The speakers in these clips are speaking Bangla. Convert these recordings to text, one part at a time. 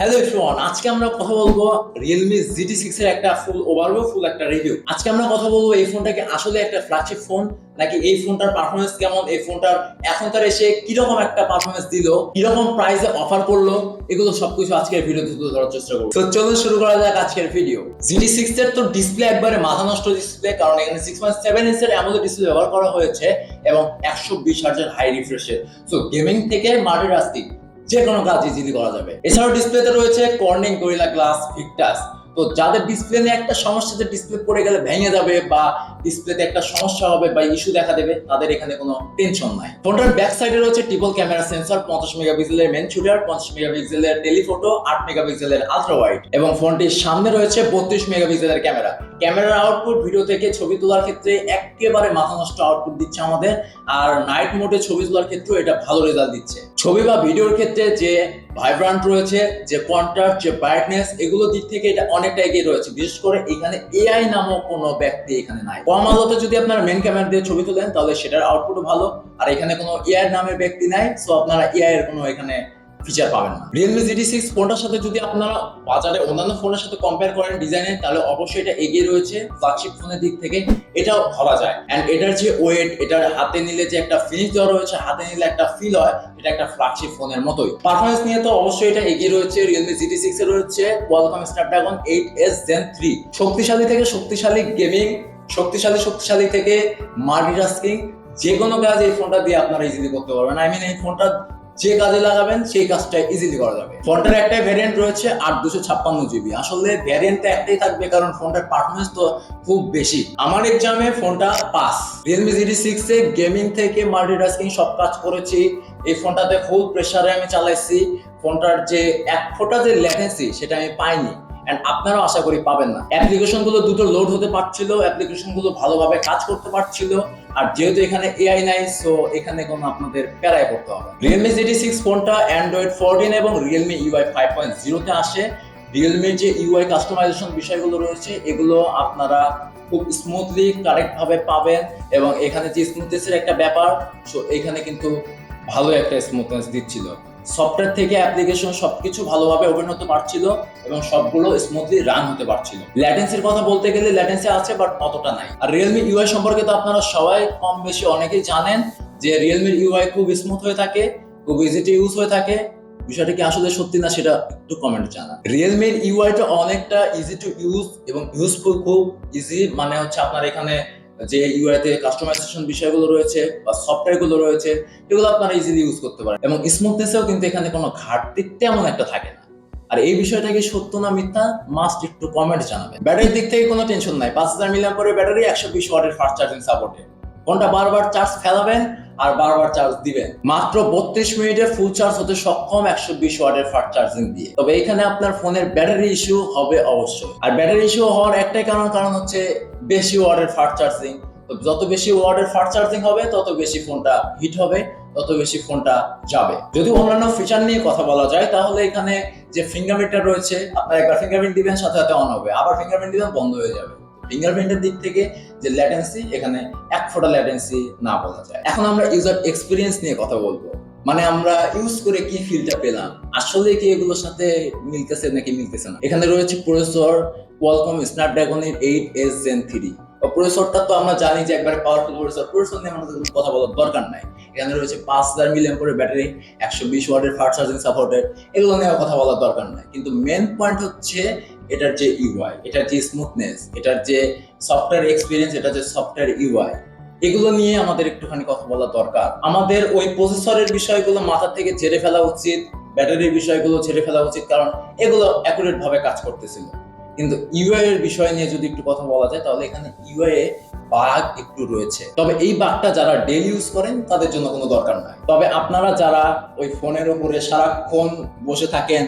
হ্যালো এভরিওয়ান আজকে আমরা কথা বলব রিয়েলমি Realme GT6 এর একটা ফুল ওভারভিউ ফুল একটা রিভিউ আজকে আমরা কথা বলব এই ফোনটাকে আসলে একটা ফ্ল্যাগশিপ ফোন নাকি এই ফোনটার পারফরমেন্স কেমন, এই ফোনটার এখন তার এসে কীরকম একটা পারফরমেন্স দিল, কীরকম প্রাইসে অফার করল, এগুলো সবকিছু আজকের ভিডিওতে তুলে ধরার চেষ্টা করব। তো চলুন শুরু করা যাক আজকের ভিডিও GT6 এর তো ডিসপ্লে একবারে মাথা নষ্ট ডিসপ্লে কারণ এখানে 6.7 ইঞ্চের অ্যামোলেড ডিসপ্লে ব্যবহার করা হয়েছে, এবং 120 হার্জের হাই রিফ্রেশের সো গেমিং থেকে মাল্টি টাস্কিং যে কোনো কাজ ইজিলি করা যাবে। এছাড়াও ডিসপ্লেতে রয়েছে কর্নিং গরিলা গ্লাস ভিক্টাস তো যাদের ডিসপ্লে নিয়ে একটা সমস্যা, যে ডিসপ্লে পড়ে গেলে ভেঙে যাবে বা ডিসপ্লেতে একটা সমস্যা হবে বা ইস্যু দেখা দেবে, তাদের এখানে কোনো টেনশন নাই। ফোনটার ব্যাক সাইডে রয়েছে ট্রিপল ক্যামেরা সেন্সর পঞ্চাশ মেগাপিক্সেলের মেন শুটার পঞ্চাশ মেগাপিক্সেলের টেলিফটো আট মেগাপিক্সেলের আলট্রা ওয়াইড এবং ফোনটির সামনে রয়েছে বত্রিশ মেগাপিক্সেলের ক্যামেরা ক্যামেরার আউটপুট ভিডিও থেকে ছবি তোলার ক্ষেত্রে একেবারে মাথা নষ্ট আউটপুট দিচ্ছে আমাদের। আর নাইট মোডে ছবি তোলার ক্ষেত্রেও এটা ভালো রেজাল্ট দিচ্ছে। ছবি বা ভিডিওর ক্ষেত্রে যে ভাইব্রান্ট রয়েছে, যে কন্ট্রাস্ট যে ব্রাইটনেস এগুলো দিক থেকে এটা অনেকটা এগিয়ে রয়েছে। বিশেষ করে এখানে এআই নামক কোনো ব্যক্তি এখানে নাই। কম আলোতে যদি আপনারা মেন ক্যামেরা দিয়ে ছবি তোলেন, তাহলে সেটার আউটপুটও ভালো। আর এখানে কোনো এআই নামের ব্যক্তি নাই সো আপনারা এআই এর কোনো এখানে ফিচার পাবেন না। রিয়েলমি জিটি সিক্স ফোনটার সাথে যদি আপনারা বাজারে অন্যান্য ফোনের সাথে কম্পেয়ার করেন ডিজাইনে তাহলে অবশ্যই এটা এগিয়ে রয়েছে ফ্ল্যাগশিপ ফোনের দিক থেকে। এটাও ধরা যায়। অ্যান্ড এটার যে ওয়েট এটার হাতে নিলে যে একটা ফিনিশ দেওয়া রয়েছে, হাতে নিলে একটা ফিল হয়, এটা একটা ফ্ল্যাগশিপ ফোনের মতোই। পারফরমেন্স নিয়ে তো অবশ্যই এটা এগিয়ে রয়েছে। রিয়েলমি জিটি সিক্স এ রয়েছে Qualcomm Snapdragon eight S gen three শক্তিশালী থেকে শক্তিশালী গেমিং শক্তিশালী শক্তিশালী থেকে মাল্টিটাস্কিং যে কোনো কাজ এই ফোনটা দিয়ে আপনারা ইজিলি করতে পারবেন। আই মিন এই ফোনটা যে কাজে লাগাবেন, সেই কাজটা ইজিলি করা যাবে। ফোনটার একটাই ভ্যারিয়েন্ট রয়েছে আট দুশো ছাপ্পান্ন জিবি আসলে ভ্যারিয়েন্টটা একটাই থাকবে, কারণ ফোনটার পারফরমেন্স তো খুব বেশি। আমার এক্সামে ফোনটা পাস রিয়েলমি জিডি সিক্স এ গেমিং থেকে মাল্টিটাস্কিং সব কাজ করেছি। এই ফোনটাতে ফুল প্রেশারে আমি চালাইছি। ফোনটার যে এক ফোটা যে ল্যাটেন্সি সেটা আমি পাইনি। এন্ড আপনারাও আশা করি পাবেন না। অ্যাপ্লিকেশনগুলো দুটো লোড হতে পারছিল অ্যাপ্লিকেশনগুলো ভালোভাবে কাজ করতে পারছিল। আর যেহেতু এখানে এআই নাই সো এখানে কোনো আপনাদের প্যারায় পড়তে হবে রিয়েলমি জিটি সিক্স ফোনটা অ্যান্ড্রয়েড ফোরটিন এবং রিয়েলমি ইউআই ফাইভ পয়েন্ট জিরোতে আসে। রিয়েলমির যে ইউআই কাস্টমাইজেশন বিষয়গুলো রয়েছে, এগুলো আপনারা খুব স্মুথলি কারেক্ট ভাবে পাবেন। এবং এখানে যে স্মুথনেসের একটা ব্যাপার সো এখানে কিন্তু ভালো একটা স্মুথনেস দিচ্ছিল। সফটওয়্যার থেকে অ্যাপ্লিকেশন সবকিছু ভালোভাবে ওপেন হতে পারছিল এবং সবগুলো স্মুথলি রান হতে পারছিল। ল্যাটেন্সির কথা বলতে গেলে ল্যাটেন্সি আছে বাট অতটা নাই। আর রিয়েলমি ইউআই সম্পর্কে তো আপনারা সবাই কম বেশি অনেকেই জানেন যে রিয়েলমির ইউআই খুব স্মুথ হয়ে থাকে, খুব ইজি টু ইউজ হয়ে থাকে। বিষয়টা কি আসলে সত্যি না সেটা একটু কমেন্ট জানা রিয়েলমির ইউআইটা অনেকটা ইজি টু ইউজ এবং ইউজফুল খুব ইজি মানে হচ্ছে আপনার এখানে যে ইউআইতে কাস্টমাইজেশন বিষয়গুলো রয়েছে বা সফটওয়্যারগুলো রয়েছে, এগুলো আপনারা ইজিলি ইউজ করতে পারেন। এবং স্মুথনেসেও কিন্তু এখানে কোনো ঘাটতি তেমন একটা থাকে না। আর এই বিষয়টা কি সত্য না মিথ্যা? মাস্ট একটু কমেন্ট জানাবেন। ব্যাটারির দিক থেকে কোনো টেনশন নাই। পাঁচ হাজার মিলিয়াম করে ব্যাটারি একশো বিশ ওয়াটের ফাস্ট চার্জিং সাপোর্টে ফোনটা বারবার চার্জ ফেলাবেন আর বারবার চার্জ দিবেন। মাত্র বত্রিশ মিনিটে ফুল চার্জ হতে সক্ষম একশো বিশ ওয়াটের ফাস্ট চার্জিং দিয়ে। তবে এখানে আপনার ফোনের ব্যাটারি ইস্যু হবে অবশ্যই। আর ব্যাটারি ইস্যু হওয়ার একটাই কারণ কারণ হচ্ছে বেশি ওয়ার্ডের ফাস্ট চার্জিং তো যত বেশি ওয়ার্ডের ফাস্ট চার্জিং হবে, তত বেশি ফোনটা হিট হবে, তত বেশি ফোনটা যাবে। যদি অন্যান্য ফিচার নিয়ে কথা বলা যায়, তাহলে এখানে যে ফিঙ্গারপ্রিন্টটা রয়েছে, আপনার একবার ফিঙ্গারপ্রিন্ট দিবেন, সাথে সাথে অন হবে। আবার ফিঙ্গারপ্রিন্ট দিবেন, বন্ধ হয়ে যাবে। ফিঙ্গারপ্রিন্টের দিক থেকে যে ল্যাটেন্সি এখানে এক ফোটা ল্যাটেন্সি না বলা যায়। এখন আমরা ইউজার এক্সপিরিয়েন্স নিয়ে কথা বলব। মানে আমরা ইউজ করে কি ফিলটা পেলাম? আসলে কি এগুলোর সাথে মিলতেছে নাকি মিলতেছে না? এখানে রয়েছে প্রসেসর কোয়ালকম স্ন্যাপড্রাগনের এইট এস জেন থ্রি প্রসেসরটা তো আমরা জানি যে একবারে পাওয়ারফুল প্রসেসর। প্রসেসর নিয়ে আমাদের কথা বলার দরকার নাই। এখানে রয়েছে পাঁচ হাজার মিলিয়ন করে ব্যাটারি একশো বিশ ওয়াটের ফাস্ট চার্জিং সাপোর্টেড এগুলো নিয়ে কথা বলার দরকার নাই। কিন্তু মেন পয়েন্ট হচ্ছে এটার যে ইউআই এটার যে স্মুথনেস এটার যে সফটওয়্যার এক্সপিরিয়েন্স এটা যে সফটওয়্যার ইউআই এগুলো নিয়ে আমাদের একটুখানি কথা বলা দরকার। আমাদের ওই প্রসেসরের বিষয়গুলো মাথা থেকে ঝেড়ে ফেলা উচিত ব্যাটারির বিষয়গুলো ঝেড়ে ফেলা উচিত, কারণ এগুলো অ্যাকুরেট ভাবে কাজ করতেছিল। কিন্তু ইউআই এর বিষয় নিয়ে যদি একটু কথা বলা যায়, তাহলে এখানে ইউআই এ বাগ একটু রয়েছে। তবে এই বাগটা যারা ডেলি ইউজ করেন, তাদের জন্য কোনো দরকার নাই। তবে আপনারা যারা ওই ফোনের উপরে সারাক্ষণ বসে থাকেন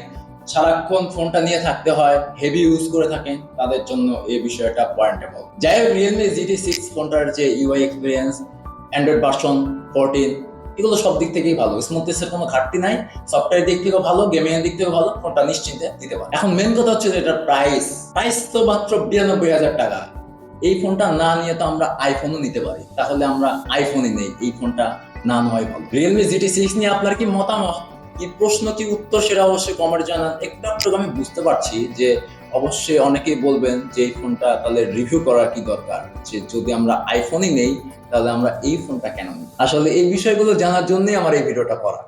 সারাক্ষণ ফোনটা নিয়ে থাকতে হয় হেভি ইউজ করে থাকেন, তাদের জন্য এই বিষয়টা পয়েন্টেবল যাই হোক রিয়েলমি জিটি সিক্স ফোনটার যে UI experience Android version fourteen এগুলো সব দিক থেকেই ভালো। স্মুথনেসের কোনো ঘাটতি নাই সফটওয়্যার দিক থেকেও ভালো গেমিং এর দিক থেকেও ভালো ফোনটা নিশ্চিন্তে দিতে পারে এখন মেন কথা হচ্ছে এটার প্রাইস প্রাইস তো মাত্র বিরানব্বই হাজার টাকা। এই ফোনটা না নিয়ে তো আমরা আইফোনও নিতে পারি। তাহলে আমরা আইফোনই নেই, এই ফোনটা না নেওয়াই ভালো। রিয়েলমি জিটি সিক্স নিয়ে আপনার কি মতামত? কি প্রশ্নটি উত্তর সেটা অবশ্যই কমেন্ট জানান। একটু একটু আমি বুঝতে পারছি যে অবশ্যই অনেকেই বলবেন যে এই ফোনটা তাহলে রিভিউ করার কি দরকার? যে যদি আমরা আইফোনই নেই, তাহলে আমরা এই ফোনটা কেন আসলে এই বিষয়গুলো জানার জন্যই আমার এই ভিডিওটা করা।